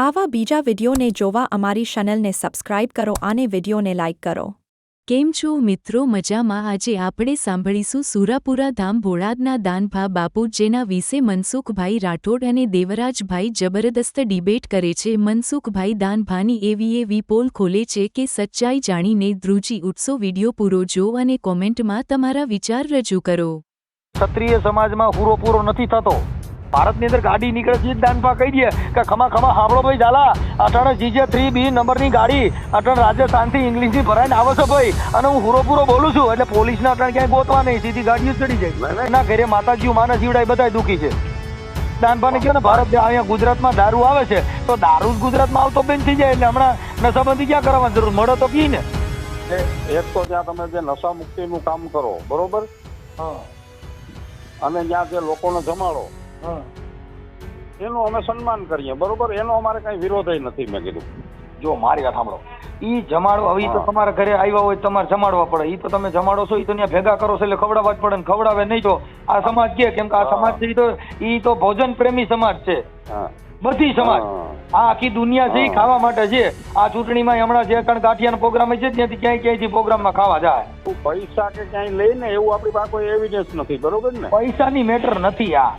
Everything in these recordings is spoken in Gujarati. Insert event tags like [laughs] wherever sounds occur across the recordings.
આવા બીજા વિડીયોને જોવા અમારી ચેનલને સબસ્ક્રાઇબ કરો અને વિડીયોને લાઇક કરો. કેમ છો મિત્રો? મજામાં? આજે આપણે સાંભળીશું સુરાપુરા ધામ ભોળાદના દાનભા બાપુ જેના વિશે મનસુખભાઈ રાઠોડ અને દેવરાજભાઈ જબરદસ્ત ડિબેટ કરે છે. મનસુખભાઈ દાનભાની એવી એવી પોલ ખોલે છે કે સચ્ચાઈ જાણીને ધ્રુજી ઉઠશો વીડિયો પૂરો જો અને કોમેન્ટમાં તમારા વિચાર રજૂ કરો. ક્ષત્રિય સમાજમાં પૂરો પૂરો નથી થતો. ભારતની અંદર ગાડી નીકળે છે દાનપા કહી દે કે ખમા ખમા હાંભળો ભાઈ ઝાલા. અટાણે જીજે થ્રી બી નંબરની ગાડી અટાણે રાજસ્થાનથી ઇંગ્લિશથી ભરાઈને આવે છે ભાઈ. અને હું પૂરો પૂરો બોલું છું એટલે પોલીસને અટાણે ક્યાંય ગોતવા નહીં સીધી ગાડીઓ ચડી જાય. એના ઘરે માતાજીઓ માને જીવડાય બધા દુઃખી છે. દાનપાને કહ્યું ને ભારત અહીંયા ગુજરાતમાં દારૂ આવે છે. તો દારૂ જ ગુજરાતમાં આવતો બેન થઈ જાય એટલે હમણાં નશાબંધી ક્યાં કરવાની જરૂર? મળે તો પી ને. એક તો ત્યાં તમે જે નશા મુક્તિનું કામ કરો બરોબર? અને ત્યાં જે લોકોને જમાડો એનું અમે સન્માન કરીએ બરોબર? એનો અમારે કઈ વિરોધ નથી મેં કીધું. જો મારી વાત સાંભળો. ઈ જમાડો હવે તો તમારા ઘરે આવ્યા હોય તમારે જમાડવા પડે. ઈ તો તમે જમાડો છો ઈ તો ત્યાં ભેગા કરો છો એટલે ખવડાવવા જ પડે ને ખવડાવે નહીં તો. આ સમાજ કે કેમ કે આ સમાજ છે તો ઈ તો ભોજન પ્રેમી સમાજ છે. બધી સમાજ. આ આખી દુનિયા છે ખાવા માટે છે. આ ચૂંટણીમાં હમણાં જે કણ ગાંઠિયાનો પ્રોગ્રામ છે ત્યાંથી ક્યાંય ક્યાંયથી પ્રોગ્રામમાં ખાવા જાય. પૈસા કે ક્યાંય લઈને એવું આપણી પાસે કોઈ એવિડન્સ નથી બરોબર ને? પૈસાની મેટર નથી આ.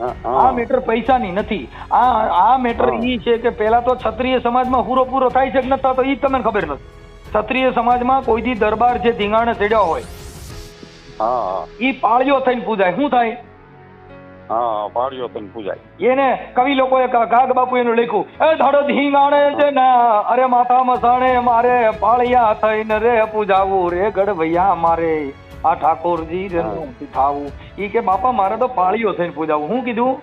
આ મેટર પૈસાની નથી. આ આ મેટર. ઈ છે કે પેલા તો ક્ષત્રિય સમાજમાં પૂરો પૂરો થાય છે કે નતા તો ઈ તમને ખબર નથી. ક્ષત્રિય સમાજમાં કોઈથી દરબાર જે ધીંગાણે ચડ્યા હોય ઈ પાળીઓ થઈને પૂજાય. શું થાય? હા પાડ્યો તને પૂજાય. એને કવિ લોકોએ કાગ બાપુ એનું લખ્યું એ ધડ ધીંગાણે છે ને અરે માતા મસાણે મારે પાળિયા થઈને રે પૂજાવું રે ગઢવૈયા મારે આ ઠાકોરજી રે. થાવું ઈ કે બાપા મારે તો પાળિયો થઈને પૂજાવું. હું કીધું?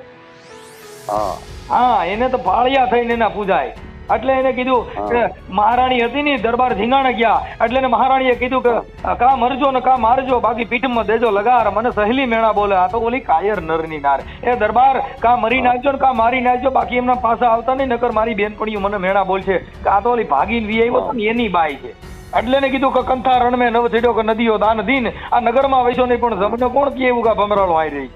હા. હા એને તો પાળિયા થઈને ના પૂજાય. એટલે એને કીધું. કે મહારાણી હતી ને દરબાર ધીંગાણે ગયા. એટલે એને મહારાણીએ કીધું કે કા મરજો ને કા મારજો બાકી પીઠમાં દેજો લગાર મને સહેલી મેણા બોલે. આ તો ઓલી કાયર નરની નાર. એ દરબાર કા મરી નાખજો ને કા મારી નાખજો બાકી એમના પાસે આવતા નહીં નકર મારી બેનપણીઓ મને મેણા બોલશે. કે આ તો ઓલી ભાગીને વી આવ્યો ને એની બાઈ છે. એટલે ને કીધું કે કંથા રણમે નવ થયો કે નદીઓ દાન દીન. આ નગરમાં વૈસો નહીં પણ જમને કોણ કે એવું કા ભમરાળો આવી રહી.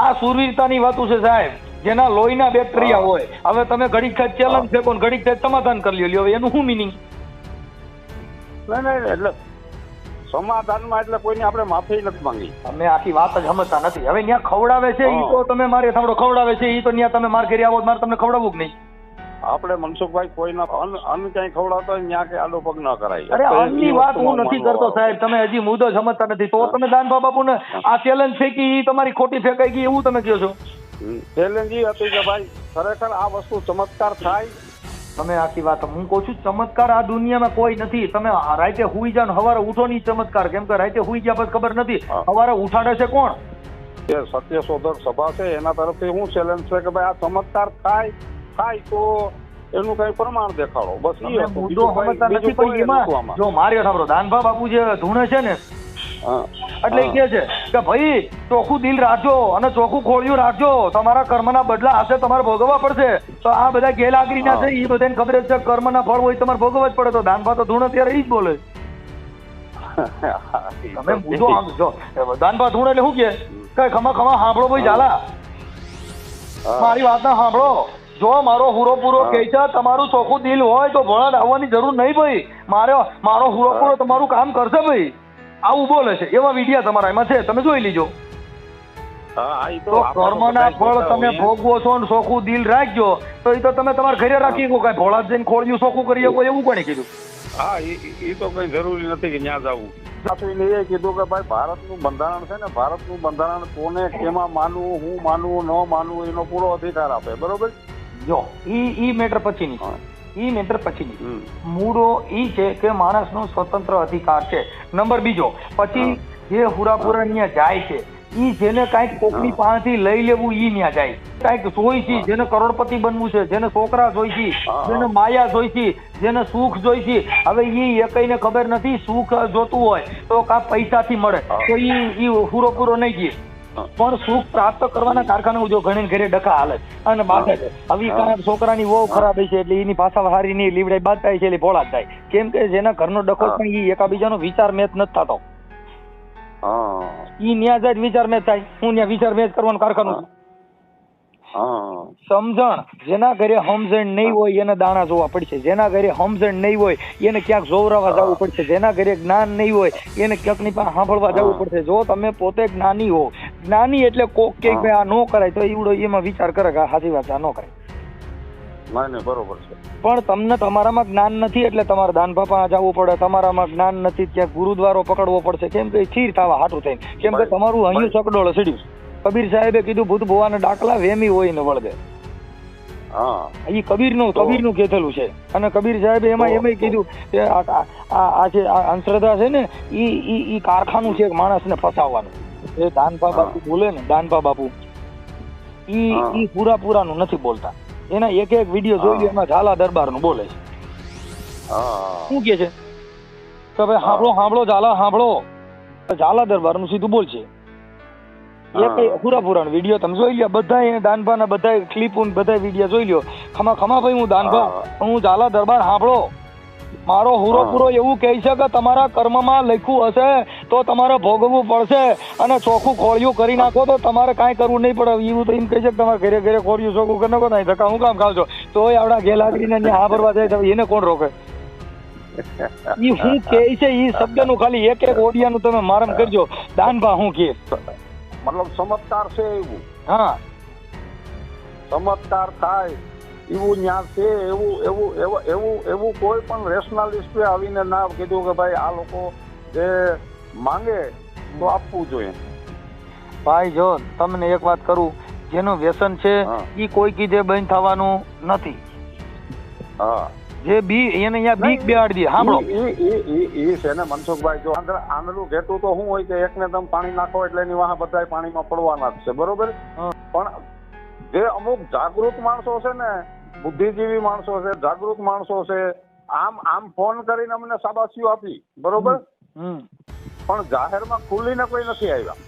આ સુરવીરતાની વાતું છે સાહેબ. જેના લોહીના બેક્ટેરિયા હોય. હવે તમે ઘડીક ખાત ચેલેન્જ ફેંકો ને ઘડીક ખાત સમાધાન કરી લ્યો. હવે એનું શું મિનિંગ એટલે સમાધાનમાં એટલે કોઈને આપણે માફી નથી માંગી. અમે આખી વાત જ સમજતા નથી. હવે ત્યાં ખવડાવે છે એ તો તમે મારે સાંભળો ખવડાવે છે એ તો ત્યાં તમે માર ઘેરી આવો મારે તમને ખવડાવવું કે નહીં? આપણે મનસુખભાઈ કોઈના અન્ન અન્ન ક્યાંય ખવડાવતો હોય ત્યાં કે આડો પગ ન કરાય. અરે અન્નની વાત હું નથી કરતો સાહેબ. તમે હજી મુદ્દો સમજતા નથી. તો તમે દાનભા બાપુને આ ચેલેન્જ ફેંકી એ તમારી ખોટી ફેંકાઈ ગઈ એવું તમે કહો છો. ચેલેન્જ હતી કે ભાઈ ખરેખર આ વસ્તુ ચમત્કાર થાય. તમે આખી વાત હું કહું છું ચમત્કાર આ દુનિયામાં કોઈ નથી. તમે રાતે હુઈ જાઓ હવારે ઉઠો નહીં ચમત્કાર. કેમ કે રાતે હુઈ ગયા પછી ખબર નથી હવારે ઉઠાડે છે કોણ? જે સત્યશોધક સભા છે એના તરફથી હું ચેલેન્જ છે કે ભાઈ આ ચમત્કાર થાય થાય તો એનું કઈ પ્રમાણ દેખાડો. બસ એ જો મારી સાંભળો દાનભા બાપુ જે ધૂણે છે ને. એટલે એ હા. છે કે ભાઈ ચોખ્ખું દિલ રાખજો અને ચોખ્ખું ખોળિયું રાખજો. તમારા કર્મના બદલા હશે તમારે ભોગવવા પડશે. તો આ બધા ગેરહાજરીના છે એ બધાને ખબર છે કર્મના ફળ હોય તમારે ભોગવવા જ પડે. તો દાનભા તો ધૂણે અત્યારે એ જ બોલે. તમે મુદ્દો આમ જો દાનભા ધૂણ એટલે શું કે? કઈ ખમા ખમા સાંભળો ભાઈ ઝાલા. મારી વાત ના સાંભળો જો મારો હુરો પૂરો. કહે છે તમારું ચોખ્ખું દિલ હોય તો ભણા આવવાની જરૂર નહીં ભાઈ. મારે મારો હુરો પૂરો તમારું કામ કરશે ભાઈ. આવું બોલે છે એવા વિડિયા તમારા એમાં છે તમે જોઈ લીજો. તો કર્મના ફળ તમે ભોગવો છો ને સોખું દિલ રાખજો તો એ તો તમે તમારા ઘરે રાખી શકો કઈ ભોળા જઈને ખોળ્યું સોખું કરી શકો એવું કોને કીધું? હા ઈ તો કઈ જરૂરી નથી કે ત્યાં જવું. સાચવીને એ કીધું કે ભાઈ ભારતનું બંધારણ છે ને ભારતનું બંધારણ કોને કેમાં માનવું હું માનવું ન માનવું એનો પૂરો અધિકાર આપે બરોબર? જો ઈ ઈ મેટર પછીની. ઈ મેટર પછીની. મૂળો ઈ છે કે માણસનો સ્વતંત્ર અધિકાર છે. નંબર બીજો પછી જે હુરાપુરા ન્યા જાય છે ઈ જેને કાંઈક કોકની પાસેથી લઈ લેવું ઈ ન્યા જાય. કાંઈક જોઈ છે જેને કરોડપતિ બનવું છે જેને છોકરા જોઈ છે જેને માયા જોઈ છે જેને સુખ જોઈ છે હવે ઈ એકઈને ખબર નથી સુખ જોતું હોય તો કા પૈસાથી મળે. તો ઈ ઈ હુરો પૂરો નહીં હા. પણ સુખ પ્રાપ્ત કરવાના કારખાના જો ઘણી ઘરે ડખા હાલે. અને બાધે છે. હવે. કાંઈક છોકરાની વહુ ખરાબ છે એટલે એની પાછા હારી ની લીવડાઈ બાદ થાય છે એટલે ભોળા થાય. કેમ કે જેના ઘરનો ડખો. પણ એ એકાબીજાનો વિચાર મેચ નથી થતો. ઈ ન્યા જાય વિચાર મેચ થાય. હું ન્યા વિચાર મેચ કરવાનું કારખાનું સમજણ. જેના ઘરે સમજણ નહીં હોય એને દાણા જોવા પડશે. જેના ઘરે સમજણ નહીં હોય એને ક્યાંક જોવરાવા જવું પડશે. જેના ઘરે જ્ઞાન નહીં હોય એને ક્યાંકની પાસે સાંભળવા જવું પડશે. જો તમે પોતે જ્ઞાની હો. જ્ઞાની એટલે કોક કે ભાઈ આ ન કરાય તો એવડો એમાં વિચાર કરે કે સાચી વાત આ ન કરાય. બરોબર છે. પણ તમને તમારામાં જ્ઞાન નથી એટલે તમારે દાન બાપા જવું પડે. તમારામાં જ્ઞાન નથી ક્યાંક ગુરુદ્વારો પકડવો પડશે. કેમ કે સ્થિર થવા હાટું થઈને. કેમ કે તમારું અહીં ચકડોળ સડ્યું. કબીર સાહેબે કીધું ભૂત ભુવાના ડાકલા વેમી હોય ને વળગે. હા. એ કબીરનું કબીરનું કહેલું છે. અને કબીર સાહેબે એમાં તો- કીધું કે આ છે આ અંશ્રદ્ધા છે ને એ એ એ કારખાનું છે એક માણસને ફસાવવાનું. એ દાનપા બાપુ બોલે ને દાનપા બાપુ. ઈ એ ઈ પૂરા પૂરાનું નથી બોલતા. એના એક એક વીડિયો જોઈ એમાં ઝાલા દરબારનું બોલે છે. હા. શું કે છે? કે ભાઈ સાંભળો સાંભળો ઝાલા સાંભળો ઝાલા દરબારનું સીધું બોલશે. એક હા. પૂરા પૂરાનો વીડિયો તમે જોઈ લ્યો બધા એને દાનભાના બધા ક્લિપ બધા વીડિયો જોઈ લ્યો. ખમા ખમા ભાઈ હું દાનભા હું. ઝાલા દરબાર સાંભળો. મારો હુરો પૂરો એવું કહે છે કે તમારા કર્મમાં લખ્યું હશે તો તમારે ભોગવવું પડશે અને ચોખ્ખું ખોળિયું કરી નાખો તો તમારે કાંઈ કરવું નહીં પડે. એવું તો એમ કહે છે કે તમારે ઘરે ઘરે ખોળિયું ચોખ્ખું કરી નાખો નહીં ધક્કા હું કામ ખાવ છો તોય આવડા ગેલાગડીને ત્યાં હા ભરવા જાય એને કોણ રોકે? ઈ હું [laughs] કહે છે એ શબ્દનું ખાલી એક એક ઓડિયાનું તમે મારમ કરજો. દાનભા હું કે મતલબ ચમત્કાર છે એવું. હા. ચમત્કાર થાય એવું ત્યાં છે એવું એવું એવું એવું એવું કોઈ પણ રેશનાલિસ્ટે આવીને ના કીધું કે ભાઈ આ લોકો જે માંગે તો આપવું જોઈએ. ભાઈ જો તમને એક વાત કરું જેનું વ્યસન છે એ કોઈ કીધે બંધ થવાનું નથી. હા. જે બી એને અહીંયા બીક બેહાડી દે. સાંભળો. એ એ એ છે ને મનસુખભાઈ જો આંધળ- આંધળું ઘેટું તો શું હોય કે એકને તમે પાણી નાખો એટલે એની વાહ બધાય પાણીમાં પડવાના જ છે બરોબર? પણ જે અમુક જાગૃત માણસો છે ને બુદ્ધિજીવી માણસો છે જાગૃત માણસો છે આમ આમ ફોન કરીને અમને શાબાશીઓ આપી બરોબર? પણ જાહેરમાં ખુલ્લીને કોઈ નથી આવ્યા.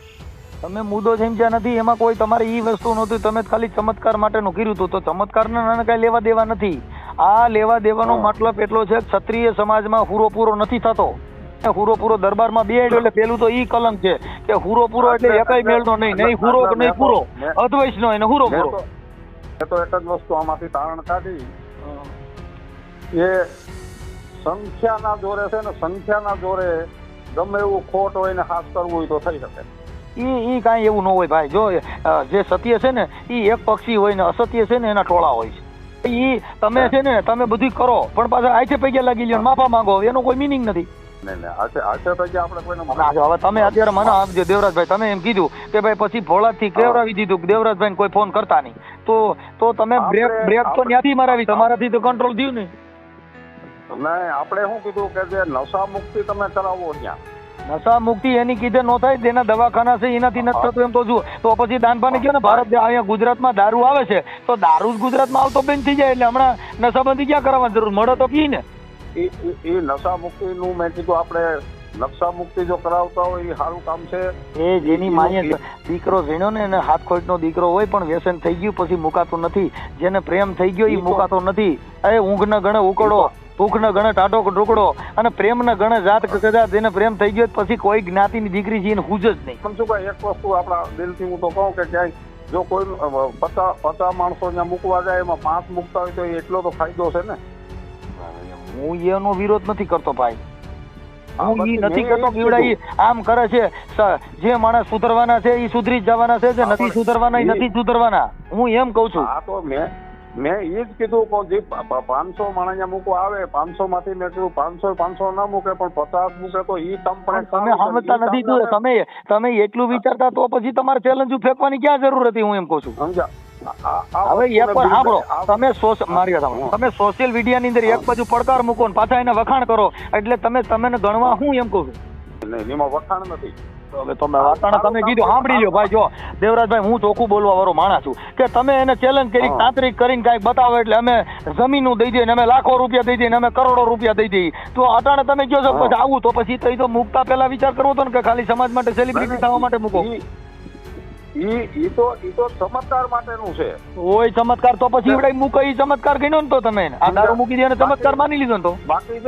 તમે મુદ્દો સમજ્યા નથી એમાં કોઈ તમારે ઈ વસ્તુ નહોતી. તમે ખાલી ચમત્કાર માટેનું કર્યું હતું. તો ચમત્કારને કાંઈ લેવા દેવા નથી. આ લેવા દેવાનો મતલબ એટલો છે કે ક્ષત્રિય સમાજમાં પૂરો નથી થતો. પૂરો દરબારમાં બે એટલે પેલું તો ઈ કલંક છે કે પૂરો એટલે એકાઈ મેળનો નહીં નહીં હુરો નહીં પૂરો. મેં- અદ્વૈતનો એને હુરો પૂરો તો તો એક જ વસ્તુ આમાંથી તારણ કાઢી. એ સંખ્યાના જોરે છે ને સંખ્યાના જોરે ગમે એવું ખોટ હોય ને હાથ કરવું હોય તો થઈ શકે. ઈ ઈ કાંઈ એવું ન હોય ભાઈ. જો જે સત્ય છે ને ઈ એક પક્ષી હોય ને અસત્ય છે ને એના ટોળા હોય છે. ઈ તમે છે ને તમે બધું કરો પણ પાછા આછે પૈસા લાગી લ્યો માફા માંગો એનો કોઈ મિનિંગ નથી. હવે તમે અત્યારે મને આપજો દેવરાજભાઈ તમે એમ કીધું કે ભાઈ પછી ભોળાથી કેવડાવી દીધું કે દેવરાજભાઈ કોઈ ફોન કરતા નહીં. તો તો તમે બ્રેક બ્રેક તો ન્યાથી મારાવી તમારાથી તો કંટ્રોલ થયું ને નહીં આપણે શું કીધું કે જે નશા મુક્તિ તમે કરાવો ત્યાં. નશા મુક્તિ એની કીધે નો થાય તેના દવાખાના છે એનાથી નથી થતું એમ તો જુઓ. તો પછી દાનપાને કહો ને ભારત અહીંયા ગુજરાતમાં દારૂ આવે છે તો દારૂ જ ગુજરાતમાં આવતો બંધ થઈ જાય એટલે હમણાં નશાબંધી ક્યાં કરવાની જરૂર? મળે તો પી ને. એ એ- નશા મુક્તિનું મેં કીધું આપણે નકશા મુક્તિ જો કરાવતા હોય એ સારું કામ છે. એ જેની માએ દીકરો વીણ્યો ને એને હાથ ખોટનો દીકરો હોય પણ વ્યસન થઈ ગયું પછી મુકાતો નથી. જેને પ્રેમ થઈ ગયો એ મુકાતો નથી. એ ન ગણે ઉકળો. ભૂખને ગણે ટાટો ટુકડો અને પ્રેમને ગણે જાત કદાચ એને પ્રેમ થઈ ગયો પછી કોઈ જ્ઞાતિની દીકરી છે એને હુજ જ નહીં. સમજુ ભાઈ એક વસ્તુ આપણા દિલથી હું તો કહું કે ક્યાંય જો કોઈ પચાસ પચાસ માણસો ત્યાં મૂકવા જાય એમાં પાંચ મૂકતા હોય તો એટલો તો ફાયદો છે ને? હું એનો વિરોધ નથી કરતો ભાઈ. હા, ઈ નથી કરતો કેવડા ઈ આમ કરે છે જે માણસ સુધરવાના છે એ સુધરી જવાના છે જે નથી સુધરવાના એ ઈ- નથી સુધરવાના. હું એમ કઉ છું. હા તો મેં મેં એ જ કીધું પણ જે પાંચસો માણસ મૂકો આવે પાંચસો માંથી મેં કીધું પાંચસો પાંચસો ના મૂકે પણ પચાસ મૂકે તો ઈ તમ પણ તમે સમજતા નથી તમે તમે એટલું વિચારતા તો પછી તમારે ચેલેન્જ ફેંકવાની ક્યાં જરૂર હતી હું એમ કહું છું. આ હવે એક પર સાંભળો તમે મારી સાંભળો. તમે સોશિયલ મીડિયા ની અંદર એક બાજુ પડકાર મૂકો ને પાછા એને વખાણ કરો એટલે તમે તમે ગણવા હું એમ કહું છું? એમાં વખાણ નથી. હવે તમે વાતાવરણ તમે કીધું. સાંભળી લ્યો ભાઈ જો દેવરાજભાઈ હું ચોખ્ખું બોલવા વાળો માણસ છું. કે તમે એને ચેલેન્જ કરી તાંત્રિક કરીને કાંઈક બતાવો એટલે અમે જમીનું દઈ દઈએ ને અમે લાખો રૂપિયા દઈ દઈએ ને અમે કરોડો રૂપિયા દઈ દઈએ. તો અટાણે તમે કહો છો પછી આવું તો પછી તો તો મૂકતા પહેલા વિચાર કરવો હતો ને કે ખાલી સમાજ માટે સેલિબ્રિટી થવા માટે મૂકો. ઈ- તો ઈ તો ચમત્કાર માટેનું છે. ઓય ચમત્કાર તો પછી ચમત્કાર ગણ્યો ને તો તમે આ દારૂ મૂકી દે ચમત્કાર માની લીધો ને તો. બાકી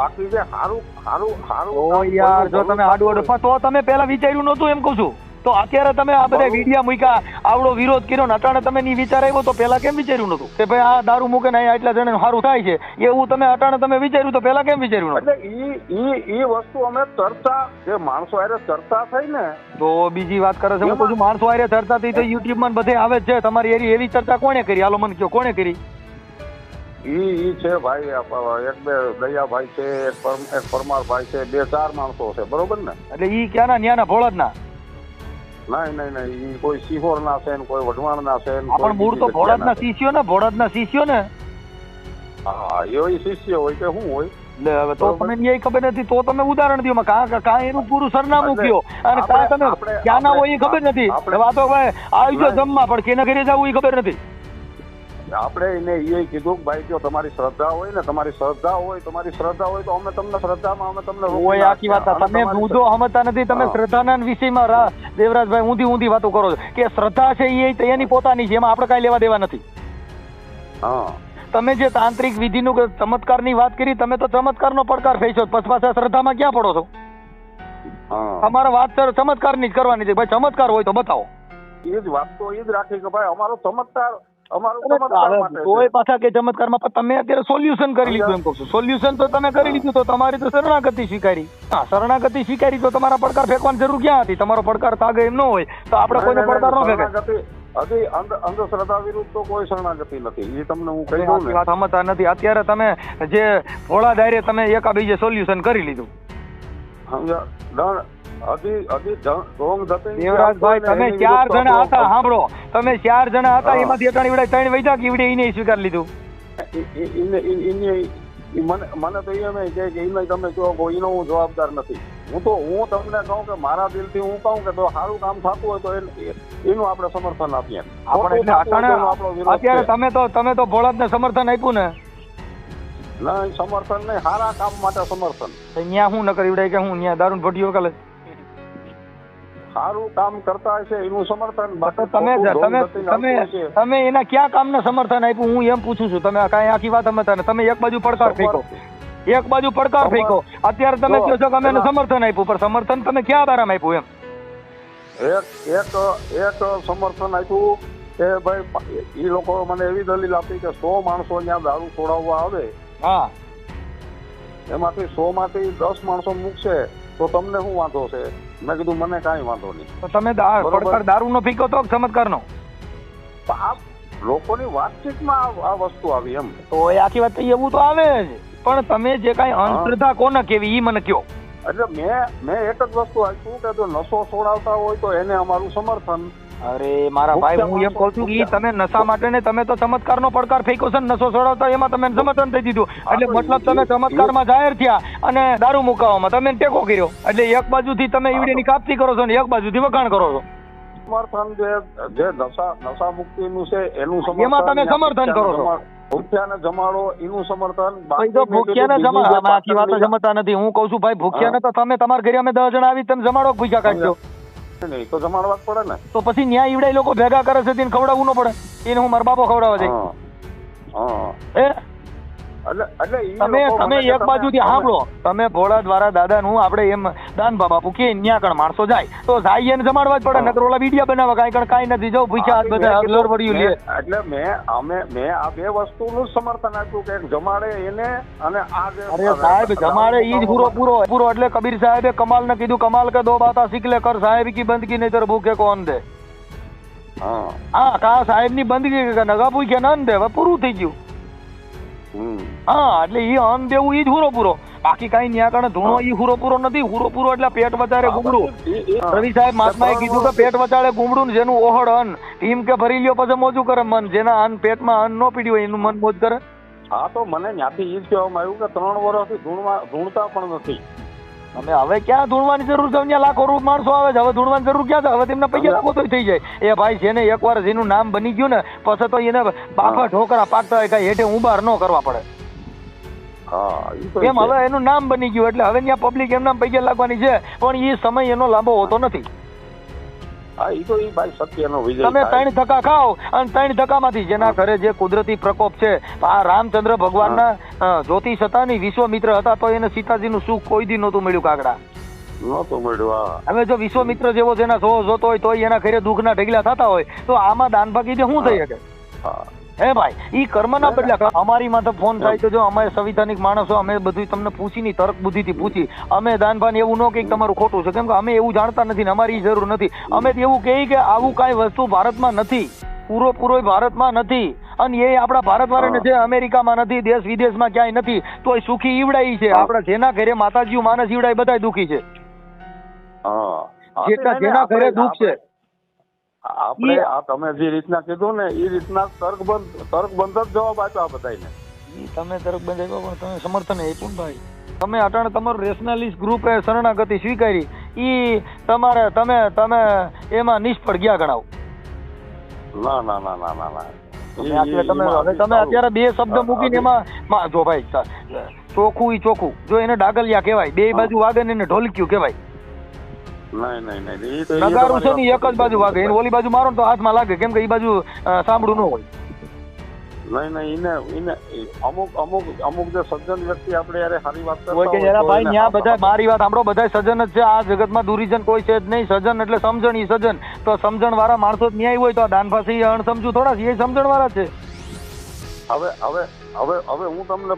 બાકી જે સારું સારું સારું ઓ યાર જો તમે આડું આડું તો તમે પહેલા વિચાર્યું નહોતું એમ કહું છું. તો અત્યારે તમે આ બધા વિડિયા મૂક્યા આવડો વિરોધ કર્યો ને અટાણે તમે ની વિચાર આવ્યો તો પેલા કેમ વિચાર્યું નતું કે ભાઈ આ દારૂ મૂકે ને એટલા જણે સારું થાય છે. એવું તમે અટાણે તમે વિચાર્યું તો પેલા કેમ વિચાર્યું એટલે ઈ ઈ ઈ વસ્તુ અમે ચર્ચા જે માણસો આરે ચર્ચા થઈ ને તો બીજી વાત કરે છે હું કહું છું માણસો આરે ચર્ચા થઈ તો યુટ્યુબમાં બધે આવે જ છે. તમારી એરી એવી ચર્ચા કોણે કરી? આલો મને કયો કોણે કરી? ઈ ઈ છે ભાઈ એક બે દયાભાઈ છે એક પરમ- એક પરમારભાઈ છે બે ચાર માણસો છે બરોબર ને? એટલે ઈ ક્યાંના ન્યાના ભોળાદના? નહીં નહીં નહીં ઈ કોઈ સિહોર ના છે કોઈ વઢવાણ ના છે પણ મૂળ તો બીજી ભોળાદના શિષ્યો ને ભોળાદના શિષ્યો ને. હા એ શિષ્ય હોય કે શું હોય? એટલે હવે તો તમને તમે ન્યાય ખબર નથી તો તમે ઉદાહરણ દો કાં કાં એનું પૂરું સરનામું કયો? અને કાં તમે ક્યાં ક્યાંના હોય એ ખબર નથી. હવે આ તો આવી જો જમવા પણ કેના ઘરે જવું એ ખબર નથી. આપણે એને એ કીધું કે ભાઈ જો તમારી શ્રદ્ધા હોય ને તમારી શ્રદ્ધા હોય તમારી શ્રદ્ધા હોય તો અમે તમને શ્રદ્ધામાં અમે તમને હોય આખી વાત તમે બુધો સમજતા નથી તમે. શ્રદ્ધાના વિષયમાં દેવરાજભાઈ ઊંધી ઊંધી વાતો કરો છો કે શ્રદ્ધા છે એ તો એની પોતાની છે એમાં આપણે કાંઈ લેવા દેવા નથી. હા. તમે જે તાંત્રિક વિધિનું ચમત્કારની વાત કરી તમે તો ચમત્કારનો પડકાર ફેંચો પછી પાછા શ્રદ્ધામાં ક્યાં પડો છો? અમારે વાત સર ચમત્કારની જ કરવાની છે ભાઈ ચમત્કાર હોય તો બતાવો. એ જ વાત તો એ જ રાખી કે ભાઈ અમારો ચમત્કાર તોય પાછા કે ચમત્કારમાં પણ તમે અત્યારે સોલ્યુશન કરી લીધું એમ કહું છું. સોલ્યુશન તો તમે કરી લીધું તો તમારી તો શરણાગતિ સ્વીકારી. હા શરણાગતિ સ્વીકારી તો તમારા પડકાર ફેંકવાની જરૂર ક્યાં હતી? તમારો પડકાર તાગે એમ ન હોય તો આપણે કોઈને પડકાર ન ફેંકાય. હજી અંધશ્રદ્ધા વિરુદ્ધ તો કોઈ શરણાગતિ નથી. એ તમને હું કહી દઉં વાત સમજતા નથી. અત્યારે તમે જે ભોળા ડાયરે તમે એકાબીજે સોલ્યુશન કરી લીધું. સમજ્યા? દેવરાજભાઈ તમે ચાર જણા હતા સાંભળો. તમે ચાર જણા હતા એમાંથી અટાણી વડાય ત્રણ વૈદા ઈવડે સ્વીકાર લીધું? મને મને તો એમ કે એને તમે કહો એનો હું જવાબદાર નથી. હું તો હું તમને કહું કે મારા દિલથી હું કહું કે તો સારું કામ થતું હોય તો એનું આપણે સમર્થન આપીએ. આપણે એનો અત્યારે તમે તો તમે તો ભોળાદને સમર્થન આપ્યું ને? ના સમર્થન નહીં સારા કામ માટે સમર્થન. ત્યાં હું ન કરી કે હું ત્યાં દારૂ ભટ્ટીઓ કાલે સારું કામ કરતા હશે એનું સમર્થન તમે તમે તમે તમે એના ક્યાં કામને સમર્થન આપ્યું? હું એમ પૂછું છું. તમે કાંઈ આખી વાત સમજતા તમે એક બાજુ પડકાર ફેંકો. એક બાજુ પડકાર ફેંકો. અત્યારે તમે કહો છો કે અમે એને સમર્થન આપ્યું પણ સમર્થન તમે ક્યાં બારામાં આપ્યું એમ? એક એક એક સમર્થન આપ્યું કે ભાઈ એ લોકો મને એવી દલીલ આપી કે સો માણસો અહીંયા દારૂ છોડાવવા આવે. હા. એમાંથી સો માંથી દસ માણસો મૂકશે તો તમને શું વાંધો છે? મેં કીધું મને કાંઈ વાંધો નહીં. તો તમે. પડકાર દારૂનો ફીકો તો ચમત્કારનો. આ લોકોની વાતચીતમાં આ- વસ્તુ આવી એમ. તો એ આખી વાત એવું તો આવે જ. પણ તમે જે કાંઈ અંધશ્રદ્ધા કોને કેવી ઈ મને કયો. એટલે મેં મેં એક જ વસ્તુ આપ્યું કે જો નશો છોડાવતા હોય તો એને અમારું સમર્થન. અરે મારા ભાઈ હું એમ કહું છું કે તમે નશા માટે ને તમે તો ચમત્કારનો પડકાર ફેંકો છો નશો છોડાવતા એમાં તમે સમર્થન થઈ દીધું. એટલે મતલબ તમે ચમત્કારમાં જાહેર થયા અને દારૂ મુકાવામાં તમે ટેકો કર્યો. એટલે એક બાજુથી તમે ઈવડીની કાપતી કરો છો ને એક બાજુથી વખાણ કરો છો. સમર્થન જે જે નશા નશા મુક્તિનું છે એનું સમર્થન એમાં તમે સમર્થન કરો છો. ભૂખ્યાને જમાડો એનું સમર્થન ભાઈ તો બાકી મેં ભૂખ્યાને કીધું જમા બીજી જે આમાં આખી વાત જમતા નથી. હું કહું છું ભાઈ ભૂખ્યાને તો તમે તમારા ઘરે અમે દસ જણા આવી તમે જમાડો ભૂખ્યા કાઢજો. નહીં, તો જમાડવા પડે ને. તો પછી ન્યાય ઈવડાય લોકો ભેગા કરે છે તેને ખવડાવવું ન પડે. એને હું મારા બાપો ખવડાવવા જાય હા એ તમે તમે એક બાજુથી સાંભળો તમે ભોળા દ્વારા દાદાનું આપણે એમ દાન બાબા પૂકીએ ત્યાં કણ માણસો જાય. તો જાય એને જમાડવા જ પડે નકર ઓલા વિડીયા બનાવવા કાંઈ કણ કાંઈ નથી. જવું ભૂખ્યા હાથ બધા લોર પડ્યું લે. એટલે મેં અમે મેં આ બે વસ્તુનું સમર્થન આપ્યું કે જમાડે એને અને આ અરે સાહેબ જમાડે ઈ જ પૂરો પૂરો પૂરો. એટલે કબીર સાહેબે કમાલ ને કીધું કમાલ કે દો બાતા શીખલે કર સાહેબ કી બંદગી નહીં ભૂખે કોણ દે? હા. કા સાહેબની બંદગી નગા પૂછ્યા ના દે હવે પૂરું થઈ ગયું. હા એટલે એ અન્ન દેવું એ જ હુરો પૂરો બાકી કાંઈ ન્યા કારણે ધૂણો એ હુરો પૂરો નથી. હુરો પૂરો એટલે પેટ વધારે ગુમડું. રવિ સાહેબ મહાત્માએ કીધું કે પેટ વધારે ગુમડું ને જેનું ઓહળ અન્ન. ટીમ કે ભરી લ્યો પછી મોજું કરે મન. જેના અન્ન પેટમાં અન્ન ન પીડ્યું હોય એનું મન મોજ કરે. હા તો મને ત્યાંથી એ જ કહેવામાં આવ્યું કે ત્રણ વર્ષથી ધૂણવા ધૂણતા પણ નથી. અમે હવે ક્યાં ધૂણવાની જરૂર છે? અહીંયા લાખો રૂપ માણસો આવે છે. હવે ધૂણવાની જરૂર ક્યાં છે? હવે તેમના પૈસા લાખો તો થઈ જાય. એ ભાઈ જેને એકવાર જેનું નામ બની ગયું ને પછી તો એને બાફા ઢોકરા પાકતા હોય કાંઈ હેઠે ઉંબાર ન કરવા પડે. એમ હવે એનું નામ બની ગયું એટલે હવે ત્યાં પબ્લિક એમના પૈસા લાગવાની છે પણ એ સમય એનો લાંબો હોતો નથી. હા ઈ તો ઈ ભાઈ સત્યનો વિજય તમે ત્રણ ધક્કા ખાઓ અને ત્રણ ધક્કામાંથી જેના ઘરે જે કુદરતી પ્રકોપ છે આ રામચંદ્ર ભગવાનના જ્યોતિષ હતા ને વિશ્વમિત્ર હતા તો એને સીતાજીનું સુખ કોઈ દી નહોતું મળ્યું કાગડા. નહોતું મળ્યું હવે જો વિશ્વમિત્ર જેવો જેના સો જોતો હોય તો એના ઘરે દુઃખના ઢગલા થતા હોય તો આમાં દાન ભાગી દે શું થઈ શકે? હા. હે ભાઈ ઈ કર્મના બદલે અમારી માથે ફોન થાય તો જો અમે સંવિધાનિક માણસો અમે બધું તમને પૂછી ની તર્ક બુદ્ધિથી પૂછી. અમે દાનભાન એવું ન કે તમારું ખોટું છે કેમ કે અમે એવું જાણતા નથી ને અમારી જરૂર નથી. અમે એવું કહીએ કે આવું કાંઈ વસ્તુ ભારતમાં નથી. પૂરો પૂરો ભારતમાં નથી. અને એ આપણા ભારત વાળાને છે અમેરિકામાં નથી દેશ વિદેશમાં ક્યાંય નથી. તો એ સુખી ઈવડાઈ છે. આપણા જેના ઘરે માતાજીઓ માનસ ઈવડાય બધા દુખી છે. જેના ઘરે દુઃખ છે. આપણે આ તમે જે રીતના કીધું ને એ રીતના તર્કબંધ તર્કબંધ જ જવાબ આપ્યા બધાને ઈ તમે તર્કબંધ આપ્યો પણ તમે સમર્થન આપ્યું ભાઈ. તમે અટાણે તમારું રેશનાલિસ્ટ ગ્રુપે શરણાગતિ સ્વીકારી. ઈ તમારે તમે તમે એમાં નિષ્ફળ ગયા ગણાવ ના ના ના ના ના ના. તમે તમે હવે તમે અત્યારે બે શબ્દ મૂકીને એમાં જો ભાઈ ચોખ્ખું ઈ ચોખ્ખું જો એને ડાગલિયા કહેવાય બે બાજુ વાગે ને એને ઢોલક્યું કહેવાય. નગારું છે ને એક જ બાજુ વાગે. એને ઓલી બાજુ મારો ને તો હાથમાં લાગે. કેમ કે એ બાજુ સાંભળું ન હોય. નહીં નહીં એને એને અમુક અમુક અમુક જે સજ્જન વ્યક્તિ આપણે યારે સારી વાત કરતા હોય કે ભાઈ ન્યા બધા મારી વાત સાંભળો. બધા સજ્જન જ છે. આ જગતમાં દુરીજન કોઈ છે જ નહીં. સજ્જન એટલે સમજણ ઈ સજ્જન. તો સમજણ વાળા માણસો જ ન્યાય હોય તો આ દાનભાસી અણસમજુ થોડા એ સમજણ વાળા છે. હવે હવે હવે હવે હું તમને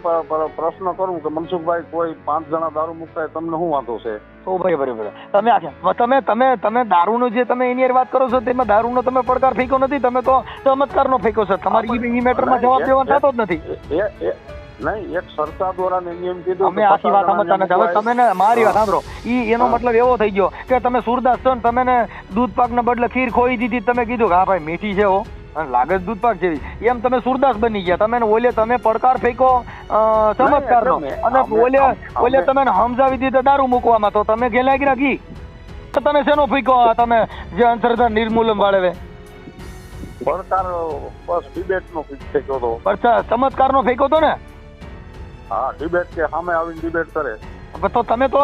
પ્રશ્ન કરું કે મનસુખભાઈ કોઈ પાંચ જણા દારૂ મુકતા તમને શું વાંધો છે? ઓ ભાઈ બરાબર તમે આ તમે તમે તમે દારૂનો જે તમે એની વાત કરો છો તેમાં દારૂનો તમે પડકાર ફેંકો નથી? તમે તો ચમત્કારનો ફેંકો છો. તમારી ઈ- મેટરમાં જવાબ દેવાનો થતો જ નથી. નહીં એક સરકાર દ્વારા નિયમ કીધું અમે આખી વાત સમજતા નથી. હવે તમે ને મારી વાત સાંભળો. ઈ એનો મતલબ એવો થઈ ગયો કે તમે સુરદાસ છો ને તમે ને દૂધ પાક ને બદલે ખીર ખોઈ દીધી તમે કીધું કે હા ભાઈ મીઠી છે હો. લાગે દૂધ પાક જેવી. એમ તમે સુરદાસ બની ગયા. તમે ઓલે તમે પડકાર ફેંકો ચમત્કાર નો. અને ઓલે ઓલે તમે ને સમજાવી દીધા દારૂ મૂકવામાં. તો તમે ઘેલા ગયા ઘી તો તમે શેનો ફેંકો? આ તમે જે અંતર્ધન નિર્મૂલન વાળવે પડકાર બસ ડિબેટ નો ફિક્સ તો. અચ્છા ચમત્કાર નો ફેંકો તો ને. હા ડિબેટ કે સામે આવીને ડિબેટ કરે. તો તમે તો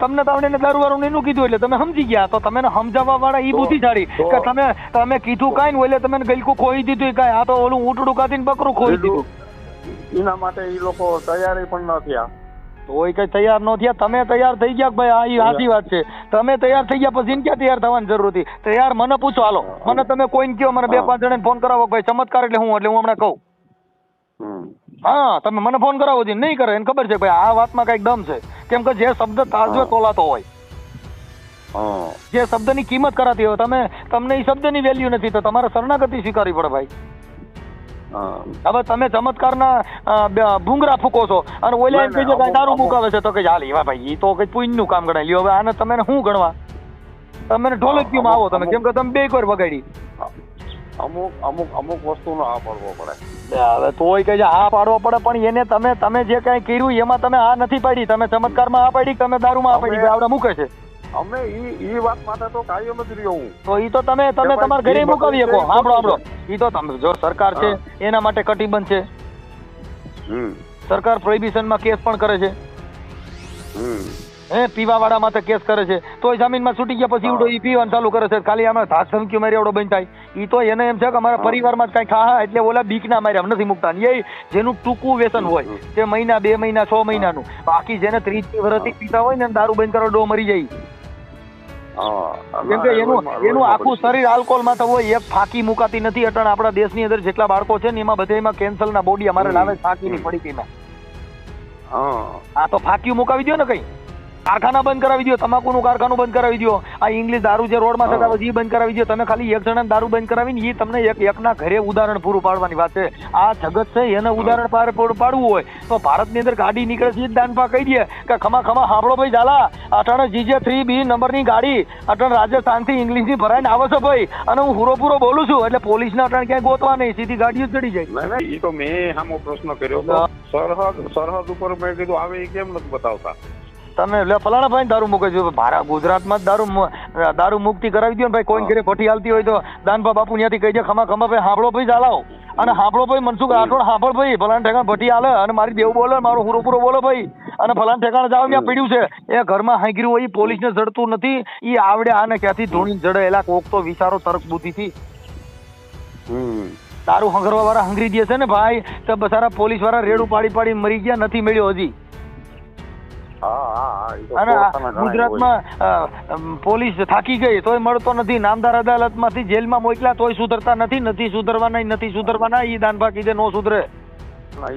તમને તો આવડે દારૂ વાળું એનું કીધું એટલે તમે સમજી ગયા. તો તમે સમજાવવા વાળા ઈ બુદ્ધિશાળી. કે તમે તમે કીધું કઈ ને એટલે તમે ગલકું ખોઈ દીધું કાંઈ. આ તો ઓલું ઊંટડું કાઢીને બકરું ખોઈ દીધું. એના માટે એ લોકો તૈયારી પણ ન થયા. તોય કઈ તૈયાર ન થયા. તમે તૈયાર થઈ ગયા ભાઈ આ ઈ સાચી વાત છે. તમે તૈયાર થઈ ગયા પછી ક્યાં તૈયાર થવાની જરૂર હતી? તૈયાર મને પૂછો હાલો. મને તમે કોઈને કયો મને બે. પાંચ જણાને ફોન કરાવો ભાઈ ચમત્કાર એટલે હું એટલે હું હમણાં કહું. હમ. હા તમે મને ફોન કરાવો છો નહીં કરે એને ખબર છે ભાઈ આ વાતમાં કંઈક દમ છે. કેમ કે જે શબ્દ તાજવે તોલાતો હોય. જે શબ્દની કિંમત કરાતી હોય તમે તમને એ શબ્દની વેલ્યુ નથી તો તમારે શરણાગતિ સ્વીકારવી પડે ભાઈ. હવે તમે ચમત્કારના ભૂંગરા ફૂકો છો અને ઓલા એમ કહીજો કઈ દારૂ મુકાવે છે તો કે હાલ એવા ભાઈ એ તો કઈ પુણ્યનું કામ ગણાય. લ્યો હવે આને તમે શું ગણવા? તમે ઢોલકીમાં આવો તમે કેમ કે તમે બે કોર વગાડી. અમુક અમુક અમુક વસ્તુનો હા પાડવો પડે. હવે તોય કહે હા પાડવો પડે પણ એને તમે તમે જે કઈ કર્યું એમાં તમે આ નથી પાડી. તમે ચમત્કારમાં આ પાડી તમે દારૂમાં આ પાડી આવડે મૂકે છે. અમે ઈ ઈ વાત માટે તો કાયમ જ રહ્યો હું. તો ઈ તો તમે તમે તમારા ઘરે મુકાવી શકો. સાંભળો સાંભળો ઈ તો તમે જો સરકાર છે એના માટે કટિબંધ છે. સરકાર પ્રોહિબિશનમાં કેસ પણ કરે છે. હમ. હે પીવા વાળા માથે કેસ કરે છે. તોય જમીનમાં છૂટી ગયા પછી ઉડો ઈ પીવાનું ચાલુ કરે છે. ખાલી આમાં ધાક ધમકીઓ મારી એવડો બંધ થાય. ઈ તો એને એમ છે કે અમારા પરિવારમાં જ કાંઈ ખા એટલે ઓલા બીકના માર્યા નથી મૂકતા. એ જેનું ટૂંકું વ્યસન હોય તે મહિના બે મહિના છ મહિનાનું. બાકી જેને ત્રીસ વર્ષથી પીતા હોય ને દારૂ બંધ કરો ડો મરી જાય. કેમ કે એનું એનું આખું શરીર આલ્કોહોલમાં હોય એક ફાકી મુકાતી નથી. અટણ આપણા દેશની અંદર જેટલા બાળકો છે ને એમાં બધામાં કેન્સર ના બોડી અમારે હમ. ફાકી ફાકીની પડીકીમાં. હા. આ તો ફાકી મુકાવી દો ને કઈ. કારખાના બંધ કરાવી દો તમાકુનું કારખાનું બંધ કરાવી દો આ ઇંગ્લિશ દારૂ જે રોડમાં થતા હોય એ બંધ કરાવી દો તમે ખાલી એક જણા દારૂ બંધ કરાવીને એ તમને એક એકના ઘરે ઉદાહરણ પૂરું પાડવાની વાત છે. આ જગત છે એને ઉદાહરણ પાર પાડવું હોય. તો ભારતની અંદર ગાડી નીકળે છે એ દાનપા કહી દે. કે ખમા ખમા હાંભળો ભાઈ ઝાલા. અટણ જીજે થ્રી બી નંબરની ગાડી. અટાણે રાજસ્થાનથી ઇંગ્લિશની ભરાઈને આવે છે ભાઈ. અને હું પૂરો પૂરો બોલું છું એટલે પોલીસને અટણ ક્યાંય ગોતવા નહીં. સીધી ગાડીઓ જ ચડી જાય. એ તો મેં સામો પ્રશ્ન કર્યો સરહદ સરહદ ઉપર મેં કીધું આવે એ કેમ નથી બતાવતા? તમે લે ફલાણા ભાઈ દારૂ મૂકે છે ભારા ગુજરાતમાં જ દારૂ દારૂ મુક્તિ કરાવી દો ને ભાઈ કોઈ ઘરે ભઠ્ઠી હાલતી હોય તો દાનભા બાપુ ત્યાંથી કહી દે ખમા ખમા ભાઈ હાંભળો ભાઈ ચાલાવો અને હાંભળો ભાઈ મનસુખ રાઠોડ હાંભળ ભાઈ? ફલાણ ઠેકાણ ભઠ્ઠી હાલે અને મારી દેવ બોલે મારો હુરો પૂરો બોલો ભાઈ. અને ફલાણ ઠેકાણ જાવ ત્યાં પીડ્યું છે. એ ઘરમાં હાંગર્યું હોય પોલીસને જડતું નથી. ઈ આવડે આને ક્યાંથી ધોણી જડે? એલા કોક તો વિચારો તર્ક બુદ્ધિથી. તારું હંગરવા વાળા હંગરી દે છે ને ભાઈ તો બસારા પોલીસવાળા રેડું પાડી પાડી મરી ગયા નથી મળ્યો હજી. એ અને ગુજરાતમાં પોલીસ થાકી ગઈ તોય મળતો નથી. નામદાર અદાલતમાંથી જેલમાં મોકલ્યા તોય સુધરતા નથી. નથી સુધરવાના નથી સુધરવાના ઈ દાન બાકી છે નો સુધરે.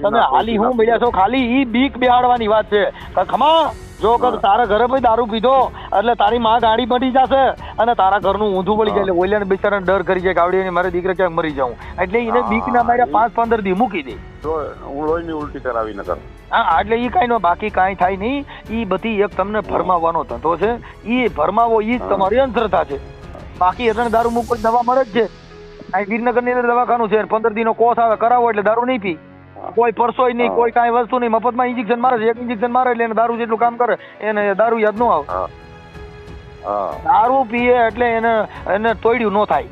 તમે હાલી હું મળ્યા છો ખાલી ઈ બીક બેહાડવાની વાત છે. ખમા જો કે તારા ઘરે ભાઈ દારૂ પીધો એટલે તારી માં ગાડી મટી જશે અને તારા ઘરનું ઊંધું પડી જાય એટલે ઓલિયાને બિચારાને ડર કરી જાય આવડી મારે દીકરા ક્યાંક મરી જાઉં. એટલે એને બીક ના માર્યા પાંચ પંદર દી મૂકી દે. હું લોહીની ઉલટી કરાવી નકર હા એટલે એ કાંઈ નો બાકી કાંઈ થાય નહીં. એ બધી એક તમને ભરમાવવાનો ધંધો છે. એ ભરમાવો એ જ તમારી અંધશ્રદ્ધા છે. બાકી અત્યારે દારૂ મૂકો દવા મળે જ છે. અહીં વિરનગરની અંદર દવાખાનું છે પંદર દિનો કોસ આવે કરાવો એટલે દારૂ નહીં પી. કોઈ પરસોય નહીં કોઈ કાંઈ વસ્તુ નહીં. મફતમાં ઇન્જેક્શન મારે છે એક ઇન્જેક્શન મારે એટલે એને દારૂ જેટલું કામ કરે એને દારૂ યાદ ન આવે. દારૂ પીએ એટલે એને એને તોડ્યું ન થાય.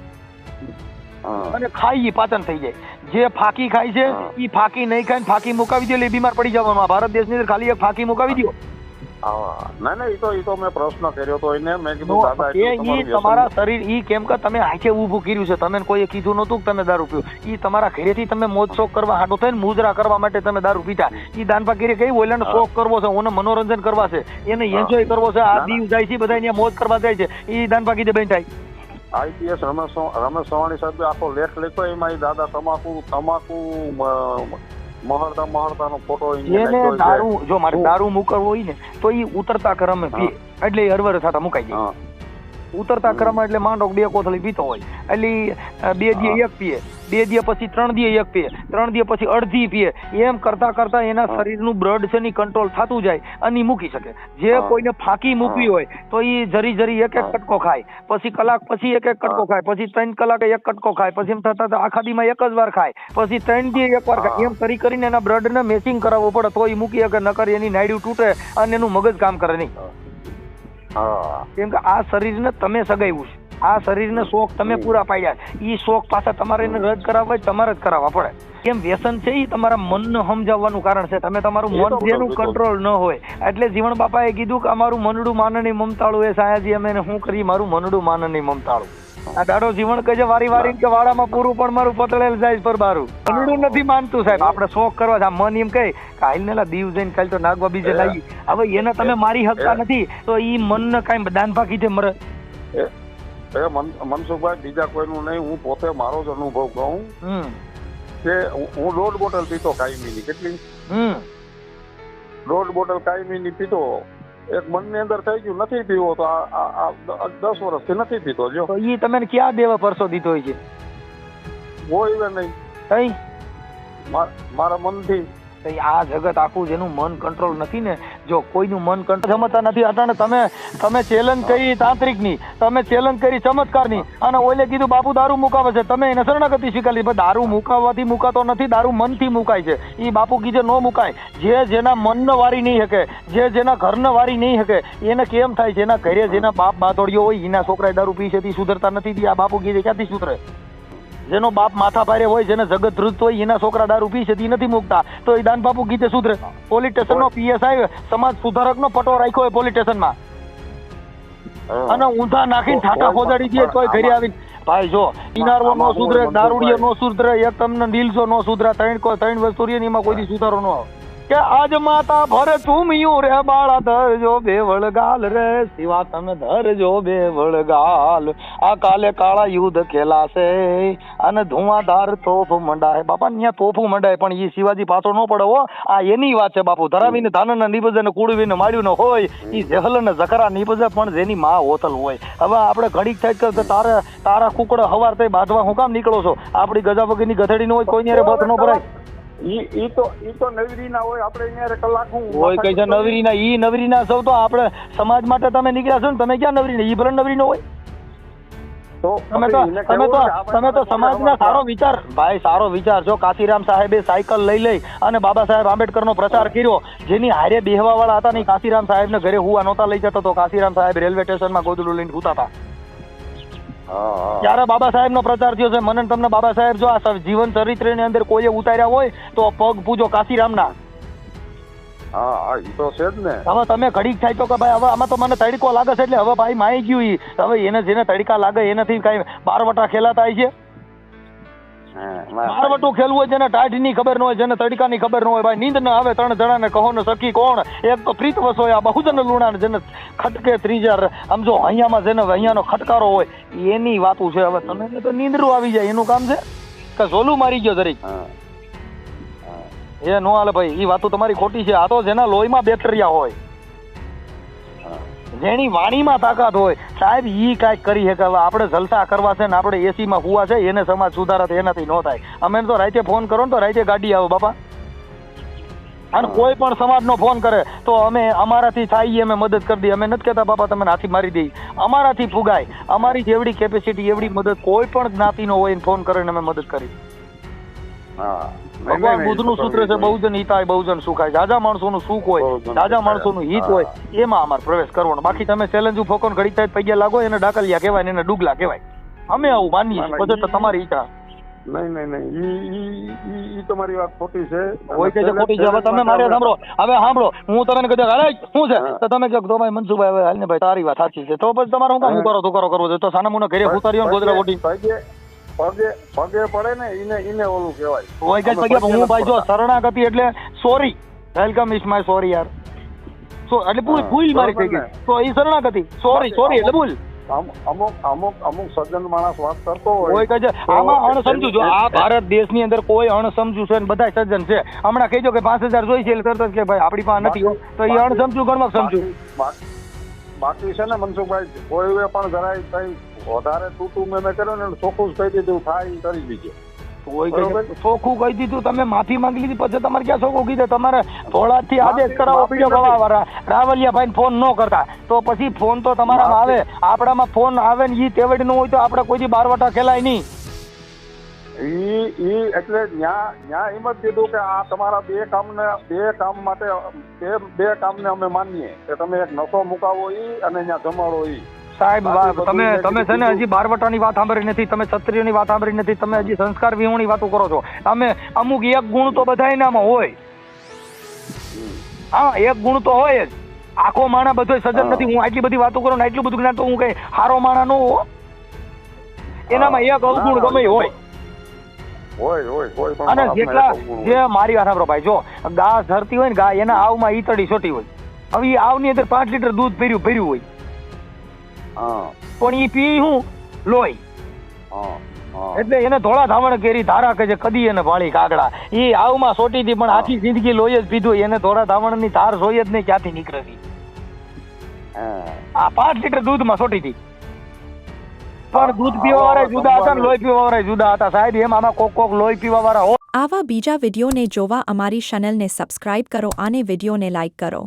અને ખાઈ પાચન થઈ જાય. જે ફાકી ખાય છે એ ફાકી નહીં ખાય ફાકી મુકાવી દે એટલે બીમાર પડી જવાનું ભારત દેશની અંદર ખાલી એક ફાકી મુકાવી દો ના ના એ તો એ તો મેં પ્રશ્ન કર્યો તો એને. મેં કીધું દાદા એ ઈ તમારા શરીર ઈ કેમ કે તમે આંખે ઊભું કર્યું છે. તમે કોઈએ કીધું નતું કે તમે દારૂ પીઓ. ઈ તમારા ઘરેથી તમે મોજ શોખ કરવા હાટો થઈને મુજરા કરવા માટે તમે દારૂ પીતા. ઈ દાનપા કરી કઈ ઓલાને. શોખ કરવો છે ઓને મનોરંજન કરવા છે. એને એન્જોય કરવો છે. આ. દીવ જાય છે બધા અહીંયા મોજ કરવા જાય છે. ઈ દાનપા કીધે બેન થાય. આઈપીએસ રમેશ રમેશ સવાણી સાહેબે આખો લેખ લખ્યો એમાં દાદા તમાકુ તમાકુ મહળતા મહળતાનો ફોટો એને દારૂ જો મારે દારૂ મૂકવો હોય ને તો એ ઉતરતા ક્રમે એટલે હરવર થતા મુકાઈ જાય. ઉતરતા ક્રમમાં એટલે માંડો બે કોથળી પીતો હોય. એટલે બે દી એક પીએ. બે દી પછી ત્રણ દી એક પીએ. ત્રણ દી પછી અડધી પીએ. એમ કરતા કરતા એના શરીરનું બ્લડ છે ની કંટ્રોલ થતું જાય અને એ મૂકી શકે. જે કોઈને ફાંકી મૂકવી હોય તો એ જરી જરી એક એક કટકો ખાય. પછી કલાક પછી એક એક કટકો ખાય. પછી ત્રણ કલાકે એક કટકો ખાય. પછી એમ થતા આખા દીમાં એક જ વાર ખાય. પછી ત્રણ દી એક વાર ખાય. એમ કરી કરીને એના બ્લડને મેચિંગ કરાવવું પડે તો એ મૂકી શકે નકર એની નાયડું તૂટે અને એનું મગજ કામ કરે નહીં. કેમ કે આ શરીરને તમે સગાવ્યું છે. આ શરીરને શોખ તમે પૂરા પાડ્યા એ શોખ પાછા તમારે એને રદ કરાવવા તમારે જ કરાવવા પડે. કેમ વ્યસન છે એ તમારા મનને સમજાવવાનું કારણ છે. તમે તમારું મન જેનું કંટ્રોલ ન હોય. એટલે જીવણ બાપાએ કીધું કે અમારું મનડું માનની મમતાળું એ સાયાજી અમે શું કરી મારું મનડું માનની મમતાળું. આ દાડો જીવન કહે છે વારી વારી કે વાડામાં પૂરું પણ મારું પતળેલ જાય પર બારું મનડું નથી માનતું સાહેબ. આપણે શોખ કરવા છે. મન એમ કહે કે હાલ ને દીવ જઈને કાલ તો નાગવા બીજે લાવી હવે એને તમે મારી શકતા નથી તો ઈ મનને કાંઈ દાન ભાગી દે મરે. એ મન- મનસુખભાઈ બીજા કોઈનું નહીં. હું પોતે મારો જ અનુભવ કહું કે હું- દોઢ બોટલ પીતો કાયમીની કેટલી? હમ. દોઢ બોટલ કાયમીની પીતો એક મનની અંદર થઈ ગયું નથી પીવો તો આ દસ વર્ષથી નથી પીતો જો. તો ઈ તમે ક્યાં દેવા પરસો દીધો છે? હોય નહીં. મા- મારા મનથી તઈ આ જગત આખું જેનું મન કંટ્રોલ નથી ને. જો કોઈનું મન કંટ્રોલ સમજતા નથી, અટાણે તમે તમે ચેલેન્જ કરી તાંત્રિકની, તમે ચેલેન્જ કરી ચમત્કારની, અને ઓલે કીધું બાપુ દારૂ મુકાવે છે. તમે એને શરણાગતિ સ્વીકારી પણ દારૂ મુકાવવાથી મુકાતો નથી, દારૂ મનથી મુકાય છે. એ બાપુ કીધે નો મુકાય. જે જેના મનને વારી નહીં શકે, જે જેના ઘરને વારી નહીં શકે, એને કેમ થાય જેના ઘરે જેના બાપ બાતોડિયો હોય, એના છોકરાએ દારૂ પી છે, તે સુધરતા નથી. આ બાપુ કીધે, ક્યાંથી સુધરે? જેનો બાપ માથા ભારે હોય જેને જગત ધૃત હોય એના છોકરા દારૂ પી છે નથી મૂકતા. તો એ દાન બાપુ ગીતે સુધરે. પોલીસ સ્ટેશન નો પીએસઆઈ સમાજ સુધારક નો પટો રાખ્યો હોય પોલીસ સ્ટેશનમાં અને ઊંધા નાખીને ઠાટા ખોદાડી દે તોય ઘરે આવીને. ભાઈ જો ઇનારવો નો સુધરે દારૂડિયો નો સુધરે એક તમને નીલસો નો સુધરે ત્રણ ત્રણ વસ્તુ એમાં કોઈ સુધારો ન આવે? કે આજ માતા ભરે ચૂમ્યું રે બાળા ધરજો બે વળગાલ રે. શિવા તમે ધરજો બે વળગાલ આ કાલે કાળા યુદ્ધ ખેલાશે. અને ધુઆધાર તોફ મંડાય. બાપા ત્યાં તોફું મંડાય, પણ એ શિવાજી પાછો ન પડે હો. આ એની વાત છે બાપુ. ધરાવીને ધાનના નીપજે ને કુડવીને માળ્યું હોય એ જહલ ને જકરા નીપજે પણ જેની માં હોતલ હોય. હવે આપણે ઘડીક થાય કે તારા તારા કુકડો હવાર થઈ બાંધવા હું કામ નીકળો છો? આપણી ગજા વગરની ગધેડી ન હોય કોઈની અરે બથ ન ભરાય. ઈ ઈ તો ઈ તો નવરી હોય આપણે અહીંયા કલાક હું હોય કઈ છે નવરીના ઈ નવરીના સૌ તો આપણે સમાજ માટે તમે નીકળ્યા છો ને તમે ક્યાં નવરી ઈ ભલે નવરી હોય. તો તમે તો તમે તો તમે તો સમાજના સારો વિચાર ભાઈ સારો વિચાર. જો કાશીરામ સાહેબે સાયકલ લઈ લઈ અને બાબા સાહેબ આંબેડકરનો પ્રચાર કર્યો જેની હારે બેહવા વાળા હતા નહીં કાશીરામ સાહેબને ઘરે હુવા નહોતા લઈ જતો તો કાશીરામ સાહેબ રેલવે સ્ટેશનમાં ગોદડું લઈને હુતા. ત્યારે બાબા સાહેબનો પ્રચાર થયો છે. મને તમને બાબા સાહેબ જો આ જીવન જીવન ચરિત્રની અંદર કોઈએ ઉતાર્યા હોય તો પગ પૂજો કાશીરામ ના ને. હવે તમે ઘડીક થાય તો કે ભાઈ હવે આમાં તો મને તડકો લાગે છે એટલે હવે ભાઈ માઈ ગયું હવે એને જેને તડકા લાગે એનાથી કાંઈ બારવટા ખેલાતા હોય છે. મારવટું ખેલવું હોય જેને ની ખબર ન હોય જેને તડકાની ખબર ન હોય ભાઈ નીંદ ના આવે ત્રણ જણા ને કહો ને સખી કોણ? એક તો પ્રીત વસો આ બહુજન લુણા ને જેને ખટકે ત્રીજા આમ જો અહીંયામાં જેને અહીંયાનો ખટકારો હોય એની વાતું છે. હવે તમે તો નીંદરું આવી જાય એનું કામ છે? કે ઝોલું મારી ગયો જરીક. એ નો હાલે ભાઈ એ વાતો તમારી ખોટી છે. આ તો જેના લોહીમાં બેક્ટેરિયા હોય. જેની વાણીમાં તાકાત હોય, સાહેબ, ઈ કાંઈક કરી શકે. હવે આપણે જલસા કરવા છે ને આપણે એસીમાં હુવા છે, એને સમાજ સુધારા થાય એનાથી ન થાય. અમે તો રાતે ફોન કરો ને તો રાતે ગાડી આવે, બાપા. અને કોઈ પણ સમાજનો ફોન કરે, તો અમે અમારાથી થાય અમે મદદ કરી દઈએ. અમે નથી કહેતા, બાપા, તમે હાથી મારી દઈ. અમારાથી ફુગાય. અમારી જેવડી કેપેસિટી એવડી મદદ કોઈ પણ જ્ઞાતિનો હોય એને ફોન કરીને અમે મદદ કરી હા. ભગવાન બુદ્ધનું સૂત્ર છે બહુજન હિતાય બહુજન સુખાય જાજા માણસોનું સુખ હોય જાજા હિતાય. માણસોનું હિત હોય એમાં અમારે પ્રવેશ કરવાનો. બાકી તમે ચેલેન્જ ફોકોન ઘડી થાય પૈયા લાગો એને ડાકલિયા કહેવાય એને ડુગલા કહેવાય. અમે આવું માનીએ બધે તો તમારી ઈચ્છા. નહીં નહીં નહીં. ઈ તમારી વાત ખોટી છે. હોય કે ખોટી છે? હવે તમે મારે સાંભળો. હવે સાંભળો. હું તમને કહી દઉં અરે શું છે? તો તમે કહો તો ભાઈ મનસુભાઈ હવે હાલને ભાઈ તારી વાત સાચી છે. તો પછી તમારે હું કામ કરો તો કરો કરવો છે. તો સાના મુના ઘરે ઉતાર્યો ને ગોદરા ઓટી પગે પગે પગે પડે ને એને એને ઓલું કહેવાય. કે હું ભાઈ જો શરણાગતિ એટલે sorry welcome is my sorry યાર. સો એટલે ભૂલ ભૂલ મારી થઈ ગઈ. તો એ શરણાગતિ. સોરી સોરી એટલે ભૂલ. અમુક અમુક અમુક સજ્જન માણસ વાત કરતો હોય કહે છે આમાં અણસમજુ જો આ ભારત દેશની અંદર કોઈ અણસમજુ છે ને બધા સજ્જન છે. હમણાં કહેજો કે પાંચ હજાર જોઈ છે એટલે તરત જ કે ભાઈ આપણી પાસે નથી તો એ અણસમજુ ગણવા સમજુ. બાકી- બાકી- બાકી છે ને મનસુખભાઈ કોઈ પણ જરાય કઈ વધારે તૂટું મેં મેં કર્યો ને ચોખ્ખું કહી દીધું થાય કરી દીધું ચોખ્ખું કહી દીધું તમે માફી માંગી લીધી પછી તમારે ક્યાં ચોખ્ખું કીધું? તમારે થોડાથી આદેશ માફી- કરાવો માફી પીડો વાળા રાવલિયા ભાઈ ફોન ન કરતા. તો પછી ફોન તો તમારામાં આવે. આપણામાં ફોન આવે ને ઈ તેવડનું હોય તો આપણે કોઈ બારવટા ખેલાય નહીં. ઈ ઈ એટલે ન્યા ન્યા એમ જ કીધું કે આ તમારા બે કામને બે કામ માટે બે બે કામને અમે માનીએ કે તમે એક નશો મુકાવો ઈ અને ત્યાં જમાડો ઈ. સાહેબ તમે તમે છે ને. હજી બારવટાની વાત સાંભળી નથી તમે ક્ષત્રિયોની વાત સાંભળી નથી તમે હજી સંસ્કાર વિહોણી વાતો કરો છો. અમે અમુક એક ગુણ તો બધા એનામાં હોય. હા એક ગુણ તો હોય જ. આખો માણા બધો સજન નથી હું આટલી બધી વાતો કરું ને આટલું બધું જ્ઞાન તો હું કઈ હારો માણા નો હો. એનામાં એક અવગુણ ગમે હોય. અને જેટલા જે મારી વાત સાંભળો ભાઈ જો ગા ધરતી હોય ને ગા એના આવમાં ઈતડી છોટી હોય. હવે એ આવની અંદર પાંચ લીટર દૂધ ભર્યું ભર્યું હોય. પણ એ પી હું? લોહી. એટલે એને ધોળા ધાવણ કેરી ધારા કે કદી એને ભાળી કાગડા. એ આવમાં સોટી હતી પણ આખી જિંદગી લોહી જ પીધું એને ધોળા ધાવણની ધાર જોઈ જ નહીં ક્યાંથી નીકળે આ પાંચ લીટર દૂધમાં સોટી હતી પણ દૂધ પીવા વાળા જુદા હતા ને લોહી પીવા વાળા જુદા હતા. સાહેબ એમ આમાં કોક કોક લોહી પીવા વાળા આવા બીજા વિડીયોને જોવા અમારી ચેનલને સબસ્ક્રાઇબ કરો અને વિડીયોને લાઇક કરો.